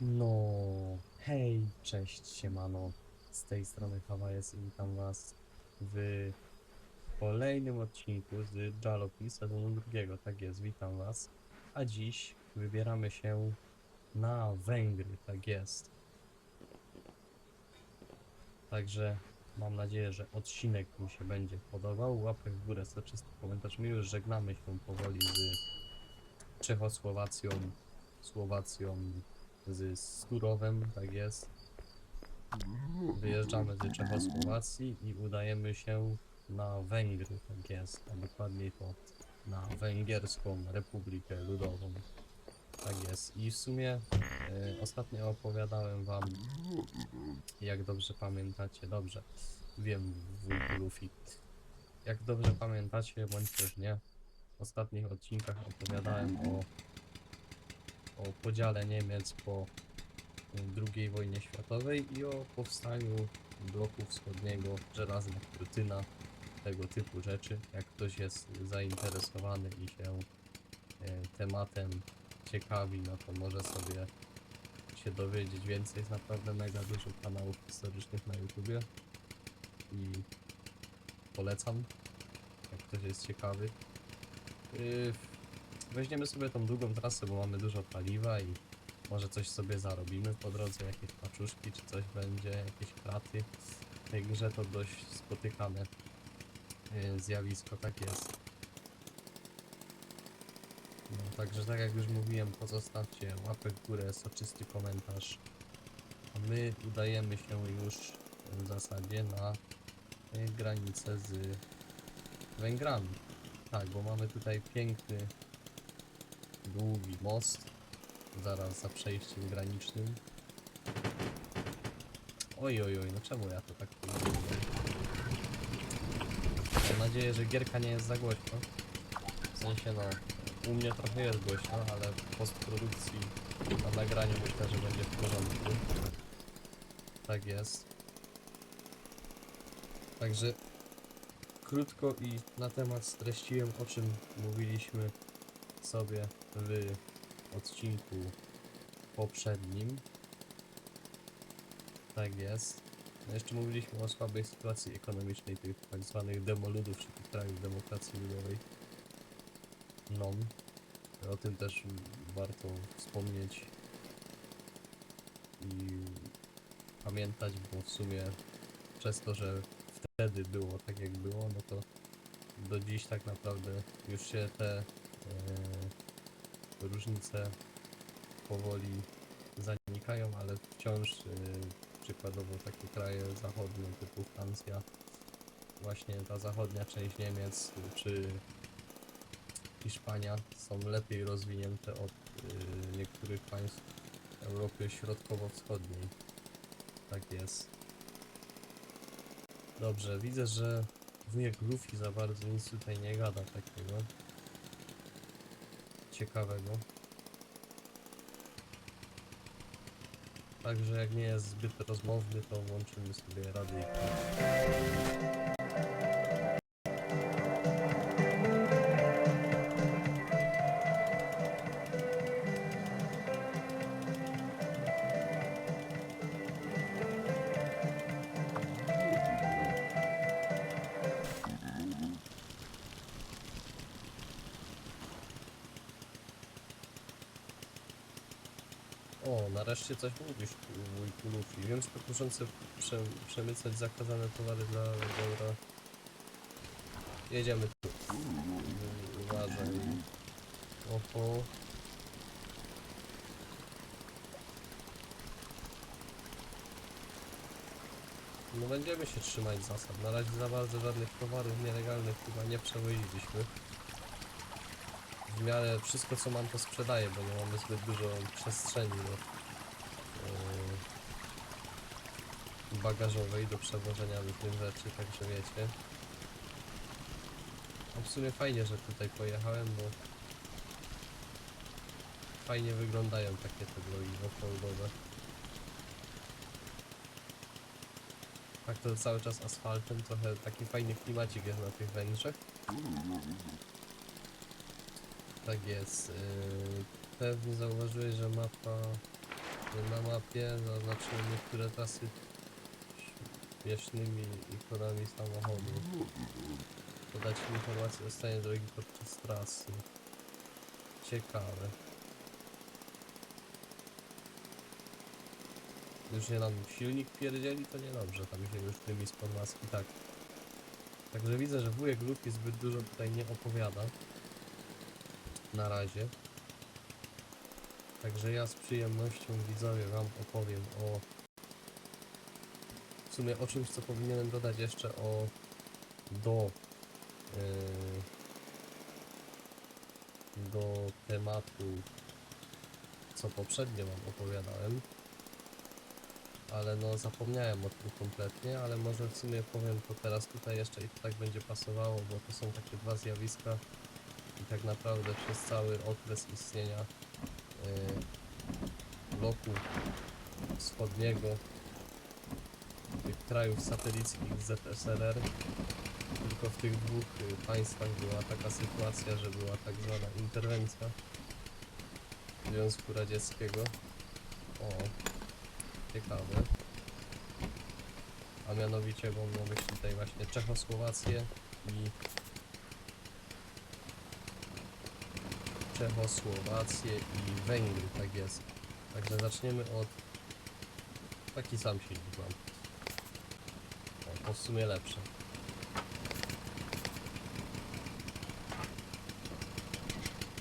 No, hej, cześć, siemano. Z tej strony Hawajes i witam was w kolejnym odcinku z Jalopy sezonu drugiego. Tak jest, witam was. A dziś wybieramy się na Węgry, tak jest. Także mam nadzieję, że odcinek mi się będzie podobał. Łapek w górę, soczysty komentarz. My już żegnamy się powoli z Czechosłowacją, Słowacją, z Sturowem, tak jest. Wyjeżdżamy z Czechosłowacji i udajemy się na Węgry, tak jest, a dokładniej to na Węgierską Republikę Ludową. Tak jest. I w sumie e, ostatnio opowiadałem wam, jak dobrze pamiętacie, dobrze, wiem, wujku Luffy, jak dobrze pamiętacie, bądź też nie, w ostatnich odcinkach opowiadałem o o podziale Niemiec po II wojnie światowej i o powstaniu bloku wschodniego, żelazna kurtyna, tego typu rzeczy. Jak ktoś jest zainteresowany i się e, tematem ciekawi, no to może sobie się dowiedzieć więcej. Jest naprawdę mega dużo kanałów historycznych na YouTubie i polecam, jak ktoś jest ciekawy. Weźmiemy sobie tą długą trasę, bo mamy dużo paliwa i może coś sobie zarobimy po drodze, jakieś paczuszki czy coś będzie, jakieś kraty. W tej grze to dość spotykane yy, zjawisko, tak jest. No, także tak jak już mówiłem, pozostawcie łapę w górę, soczysty komentarz. A my udajemy się już w zasadzie na yy, granicę z Węgrami. Tak, bo mamy tutaj piękny długi most, zaraz za przejściem granicznym. Oj, oj, oj, no czemu ja to tak mówię? Mam nadzieję, że gierka nie jest za głośno. W sensie, no, u mnie trochę jest głośno, ale w postprodukcji na nagraniu myślę, że będzie w porządku. Tak jest. Także krótko i na temat streściłem, o czym mówiliśmy sobie w odcinku poprzednim. Tak jest. No jeszcze mówiliśmy o słabej sytuacji ekonomicznej tych tak zwanych demoludów, czy tych krajów demokracji ludowej. No. O tym też warto wspomnieć i pamiętać, bo w sumie przez to, że wtedy było tak jak było, no to do dziś tak naprawdę już się te różnice powoli zanikają, ale wciąż e, przykładowo takie kraje zachodnie typu Francja, właśnie ta zachodnia część Niemiec czy Hiszpania są lepiej rozwinięte od e, niektórych państw Europy Środkowo-Wschodniej. Tak jest. Dobrze, widzę, że wujek Luffy za bardzo nic tutaj nie gada takiego ciekawego. Także jak nie jest zbyt rozmowny, to włączymy sobie radyjko. Nareszcie coś mówisz, wujku Luffy. Wiem, pokuszące prze, przemycać zakazane towary dla dobra. Jedziemy tu. Uważaj. Oho. No będziemy się trzymać zasad. Na razie za bardzo żadnych towarów nielegalnych chyba nie przewoziliśmy. W miarę wszystko co mam to sprzedaję, bo nie mamy zbyt dużo przestrzeni do, e, bagażowej do przewożenia różnych rzeczy, także wiecie. A w sumie fajnie, że tutaj pojechałem, bo fajnie wyglądają takie te drogi. Tak to cały czas asfaltem, trochę taki fajny klimacik jest na tych Węgrzech. Tak jest. Yy, pewnie zauważyłeś, że mapa Na mapie zaznaczyłem niektóre trasy śmiesznymi ikonami samochodu. Podać informacje o stanie drogi podczas trasy. Ciekawe. Już nie nam silnik pierdzieli, to niedobrze, tam się już dymi spod maski, tak. Także widzę, że wujek Luki zbyt dużo tutaj nie opowiada. Na razie. Także ja z przyjemnością widzowie wam opowiem o w sumie o czymś co powinienem dodać jeszcze o do yy, do tematu co poprzednio wam opowiadałem. Ale no zapomniałem o tym kompletnie, ale może w sumie powiem to teraz tutaj jeszcze i to tak będzie pasowało, bo to są takie dwa zjawiska i tak naprawdę przez cały okres istnienia yy, bloku wschodniego tych krajów satelickich ZSRR tylko w tych dwóch y, państwach była taka sytuacja, że była tak zwana interwencja Związku Radzieckiego. O, ciekawe. A mianowicie mam na tutaj właśnie Czechosłowację i Czechosłowację i Węgry, tak jest. Także zaczniemy od taki sam silnik mam. W sumie lepsze.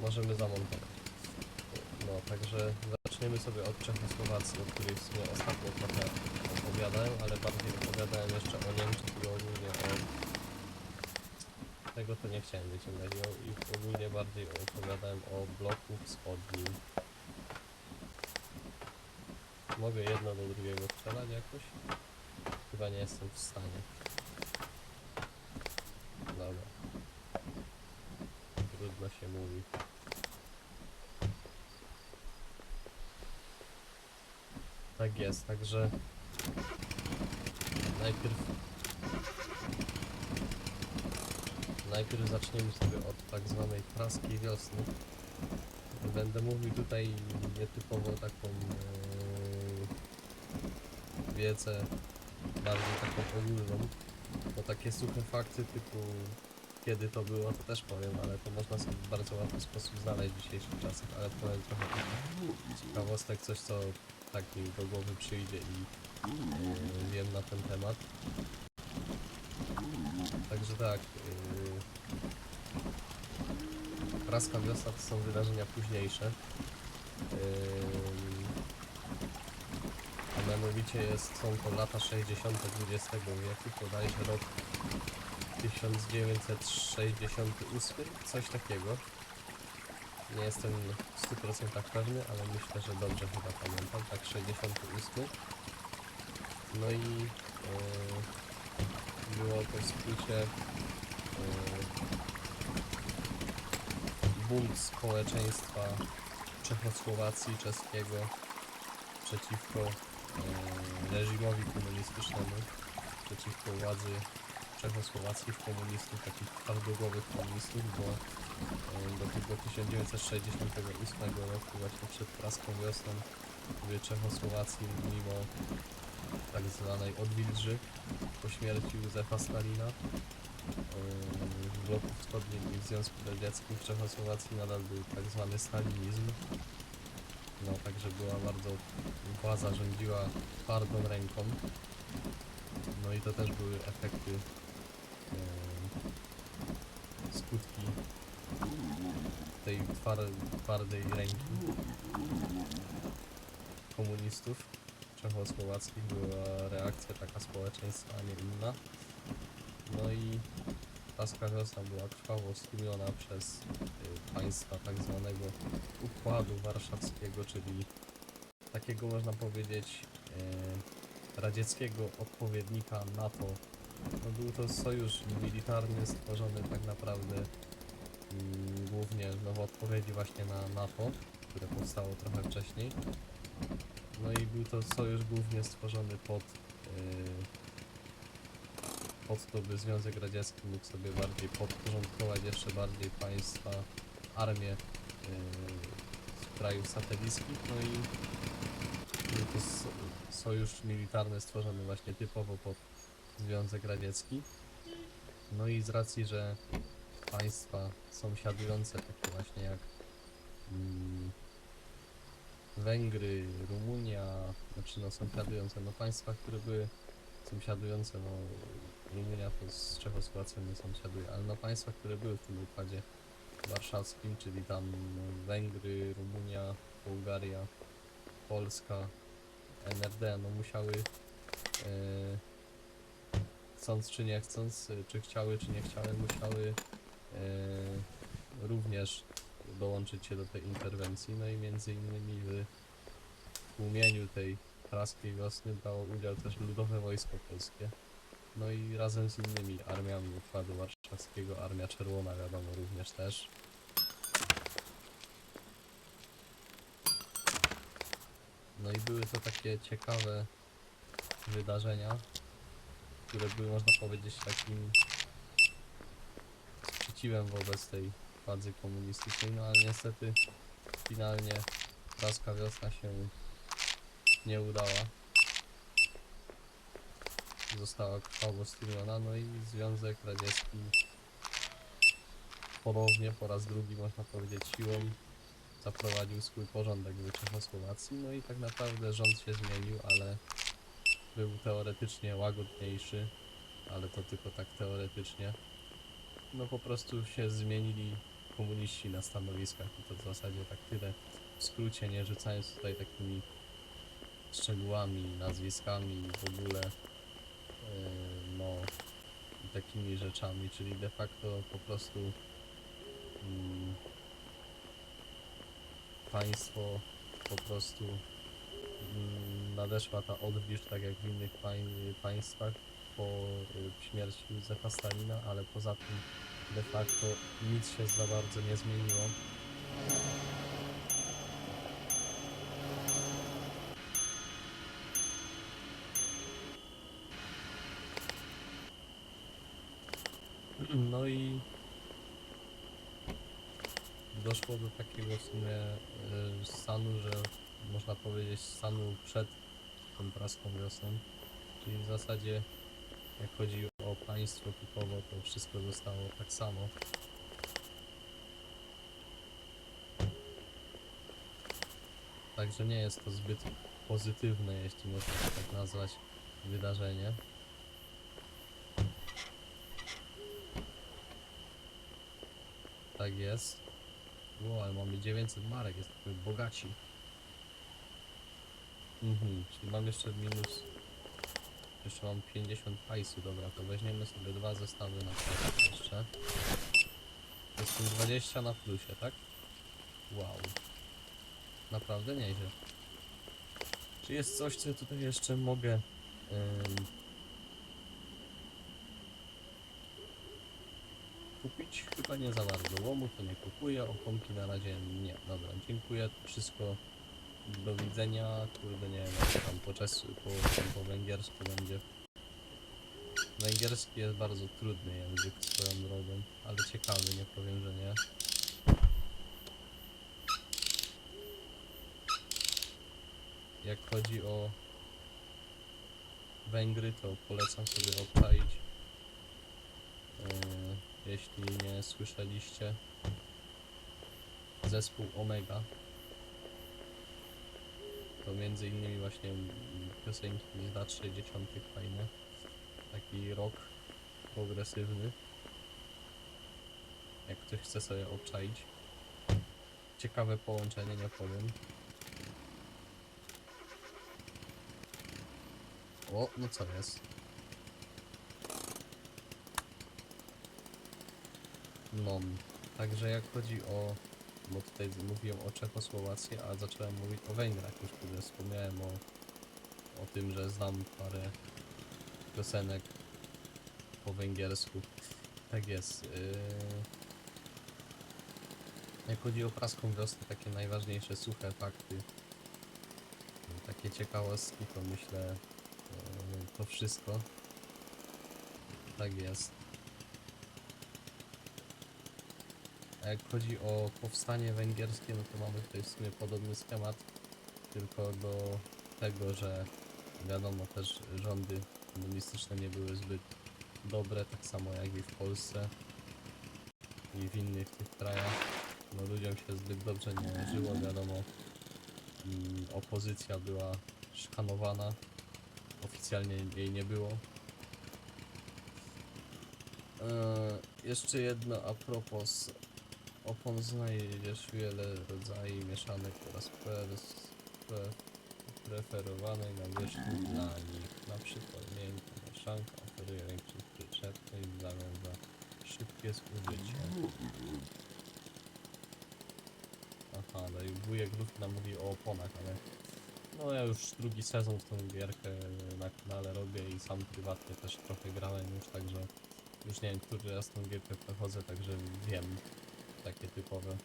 Możemy zamontować. No, także zaczniemy sobie od Czechosłowacji, o której w sumie ostatnio trochę opowiadałem, ale bardziej opowiadałem jeszcze o Niemczech i ogólnie o... Tego to nie chciałem wyciągać, i ogólnie bardziej opowiadałem o bloku wschodnim. Mogę jedno do drugiego strzelać jakoś? Chyba nie jestem w stanie. Dobra. Trudno się mówi. Tak jest, także najpierw najpierw zaczniemy sobie od tak zwanej praskiej wiosny. Będę mówił tutaj nietypowo taką e, wiedzę bardziej taką ogólną, bo takie suche fakty typu kiedy to było, to też powiem, ale to można sobie w bardzo łatwy sposób znaleźć w dzisiejszych czasach, ale powiem trochę ciekawostek, coś co tak mi do głowy przyjdzie i e, wiem na ten temat. Także tak, yy, praska wiosna to są wydarzenia późniejsze. A mianowicie jest, są to lata 60. XX wieku, bodajże rok 1968, coś takiego. Nie jestem w 100% pewny, ale myślę, że dobrze chyba pamiętam, tak 68. No i yy, było to skrócie yy, bunt społeczeństwa Czechosłowacji czeskiego przeciwko reżimowi komunistycznemu, przeciwko władzy czechosłowackich komunistów, takich twardogowych komunistów, bo do tego 1968 roku, właśnie przed praską wiosną, w Czechosłowacji mimo tak zwanej odwilży po śmierci Józefa Stalina w bloku wschodnim i w Związku Radzieckim w Czechosłowacji nadal był tak zwany stalinizm. No także była bardzo, władza rządziła twardą ręką. No i to też były efekty, yy, skutki tej twar, twardej ręki komunistów czechosłowackich była reakcja taka społeczeństwa, a nie inna. No i Paska wiosna była krwawo stłumiona przez y, państwa tak zwanego Układu Warszawskiego, czyli takiego można powiedzieć y, radzieckiego odpowiednika NATO. No, był to sojusz militarny stworzony tak naprawdę mm, głównie no, w odpowiedzi właśnie na NATO, które powstało trochę wcześniej. No i był to sojusz głównie stworzony pod, yy, pod to, by Związek Radziecki mógł sobie bardziej podporządkować jeszcze bardziej państwa, armię yy, z krajów satelickich. No i to so- sojusz militarny stworzony właśnie typowo pod Związek Radziecki. No i z racji, że państwa sąsiadujące, takie właśnie jak mm, Węgry, Rumunia, znaczy no sąsiadujące, no państwa, które były sąsiadujące, no Rumunia to z Czechosłowacją nie sąsiaduje, ale no państwa, które były w tym układzie warszawskim, czyli tam Węgry, Rumunia, Bułgaria, Polska, NRD, no musiały e, chcąc czy nie chcąc, czy chciały czy nie chciały, musiały e, również dołączyć się do tej interwencji, no i między innymi w tłumieniu tej praskiej wiosny brało udział też Ludowe Wojsko Polskie. No i razem z innymi armiami Układu Warszawskiego, Armia Czerwona wiadomo również też. No i były to takie ciekawe wydarzenia, które były można powiedzieć takim sprzeciwem wobec tej władzy komunistycznej, no ale niestety finalnie praska wiosna się nie udała. Została krwawo stłumiona, no i Związek Radziecki ponownie, po raz drugi można powiedzieć siłą zaprowadził swój porządek w Czechosłowacji, no i tak naprawdę rząd się zmienił, ale był teoretycznie łagodniejszy, ale to tylko tak teoretycznie. No po prostu się zmienili komuniści na stanowiskach i to w zasadzie tak tyle. W skrócie, nie rzucając tutaj takimi szczegółami, nazwiskami i w ogóle no i takimi rzeczami, czyli de facto po prostu mm, państwo po prostu mm, nadeszła ta odwilż, tak jak w innych pań, państwach po y, śmierci Józefa Stalina, ale poza tym de facto nic się za bardzo nie zmieniło. No i doszło do takiego w sumie y, stanu, że można powiedzieć stanu przed tą praską wiosną, czyli w zasadzie jak chodzi o państwo typowo, to wszystko zostało tak samo. Także nie jest to zbyt pozytywne, jeśli można tak nazwać, wydarzenie. Tak jest. Ło, ale mamy 900 marek, jesteśmy bogaci. Mhm, czyli mam jeszcze minus. Jeszcze mam 50 hajsu, dobra, to weźmiemy sobie dwa zestawy na przykład jeszcze. Jestem 20 na plusie, tak? Wow. Naprawdę nieźle. Czy jest coś, co tutaj jeszcze mogę... kupić? Chyba nie za bardzo. Łomu to nie kupuję, oponki na razie nie. Dobra, dziękuję. Wszystko do widzenia. Kurde, nie wiem, jak tam po, czes, po, po węgiersku będzie. Węgierski jest bardzo trudny język swoją drogą, ale ciekawy, nie powiem, że nie. Jak chodzi o Węgry, to polecam sobie obczaić. Yy, jeśli nie słyszeliście, zespół Omega. To między innymi właśnie piosenki z lat 60. fajne. Taki rock progresywny. Jak ktoś chce sobie obczaić. Ciekawe połączenie, nie powiem. O, no co jest? No, także jak chodzi o, bo tutaj mówiłem o Czechosłowacji, a zacząłem mówić o Węgrach już, kiedy wspomniałem o, o tym, że znam parę piosenek po węgiersku. Tak jest. Yy... Jak chodzi o praską wiosnę, takie najważniejsze suche fakty, takie ciekawostki, to myślę yy, to wszystko. Tak jest. A jak chodzi o powstanie węgierskie, no to mamy tutaj w sumie podobny schemat, tylko do tego, że wiadomo też rządy komunistyczne nie były zbyt dobre, tak samo jak i w Polsce i w innych tych krajach. No ludziom się zbyt dobrze nie żyło, wiadomo. mm, Opozycja była szkanowana, oficjalnie jej nie było. Eee, jeszcze jedno a propos opon znajdziesz wiele rodzajów mieszanek oraz pers, pre, preferowanej nawierzchni dla nich. Na przykład miękka mieszanka oferuje większą przyczepność w zamian za szybkie zużycie. Aha, no i wujek Luf nam mówi o oponach, ale no ja już drugi sezon w tą gierkę na kanale robię i sam prywatnie też trochę grałem już, także już nie wiem, który raz tą gierkę przechodzę, także wiem takie typowe.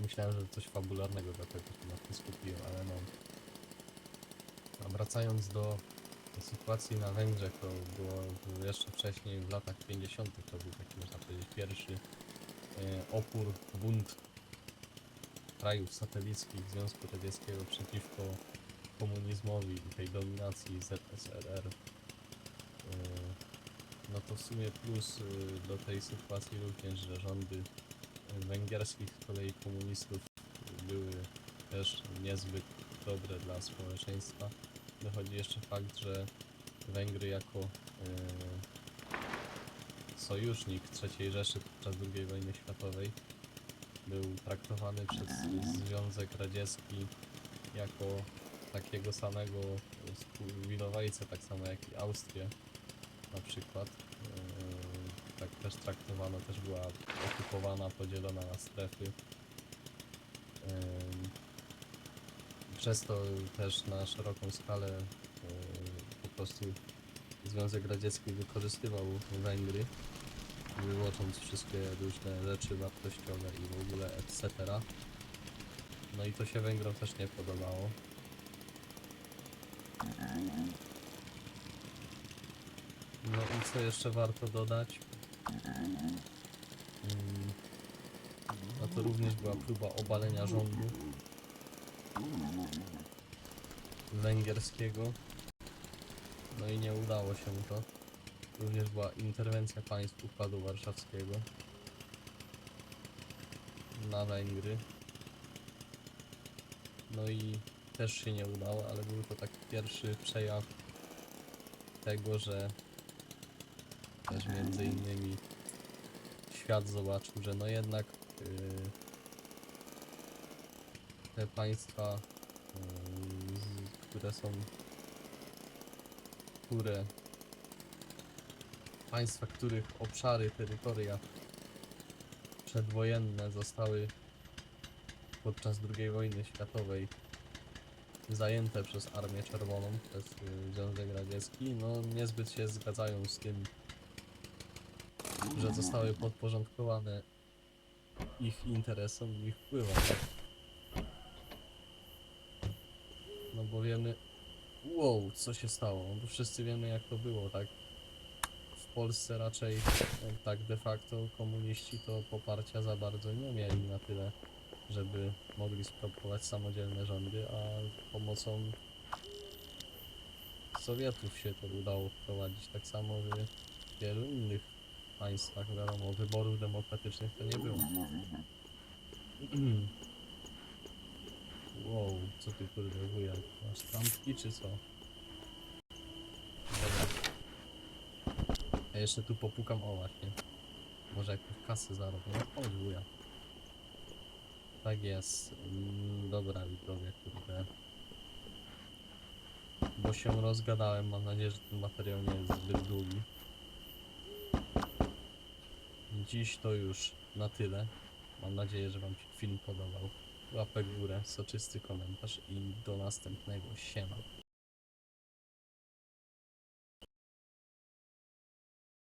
Myślałem, że coś fabularnego dlatego się na tym skupiłem, ale no. A wracając do sytuacji na Węgrzech, to było jeszcze wcześniej w latach 50. to był taki można powiedzieć pierwszy e, opór, bunt krajów satelickich Związku Radzieckiego przeciwko komunizmowi i tej dominacji ZSRR. E, No to w sumie plus y, do tej sytuacji również, że rządy węgierskich z kolei komunistów były też niezbyt dobre dla społeczeństwa. Dochodzi jeszcze fakt, że Węgry jako y, sojusznik III Rzeszy podczas II wojny światowej był traktowany przez Związek Radziecki jako takiego samego winowajcę, tak samo jak i Austrię na przykład. Też traktowano, też była okupowana, podzielona na strefy. Przez to też na szeroką skalę po prostu Związek Radziecki wykorzystywał Węgry, wyłocząc wszystkie różne rzeczy wartościowe i w ogóle etc. No i to się Węgrom też nie podobało. No i co jeszcze warto dodać? No to również była próba obalenia rządu węgierskiego. No i nie udało się to. Również była interwencja państw Układu Warszawskiego na Węgry. No i też się nie udało, ale był to taki pierwszy przejaw tego, że też między innymi świat zobaczył, że no jednak yy, te państwa, yy, które są które państwa, których obszary, terytoria przedwojenne zostały podczas II wojny światowej zajęte przez Armię Czerwoną, przez y, Związek Radziecki, no niezbyt się zgadzają z tym, że zostały podporządkowane ich interesom i ich wpływom. No bo wiemy, wow, co się stało, bo wszyscy wiemy jak to było, tak? W Polsce raczej no, tak de facto komuniści to poparcia za bardzo nie mieli na tyle, żeby mogli sprawować samodzielne rządy, a pomocą Sowietów się to udało wprowadzić. Tak samo w wielu innych państwach, wiadomo, wyborów demokratycznych to nie było. wow, co ty kurde wujek, masz trampki czy co? Dobra. Ja jeszcze tu popukam, o właśnie. Może jakąś kasę zarobię. No chodź wuja. Tak jest. Mm, Dobra widzowie, kurde. Bo się rozgadałem, mam nadzieję, że ten materiał nie jest zbyt długi. Dziś to już na tyle. Mam nadzieję, że wam się film podobał. Łapek w górę, soczysty komentarz i do następnego. Siema.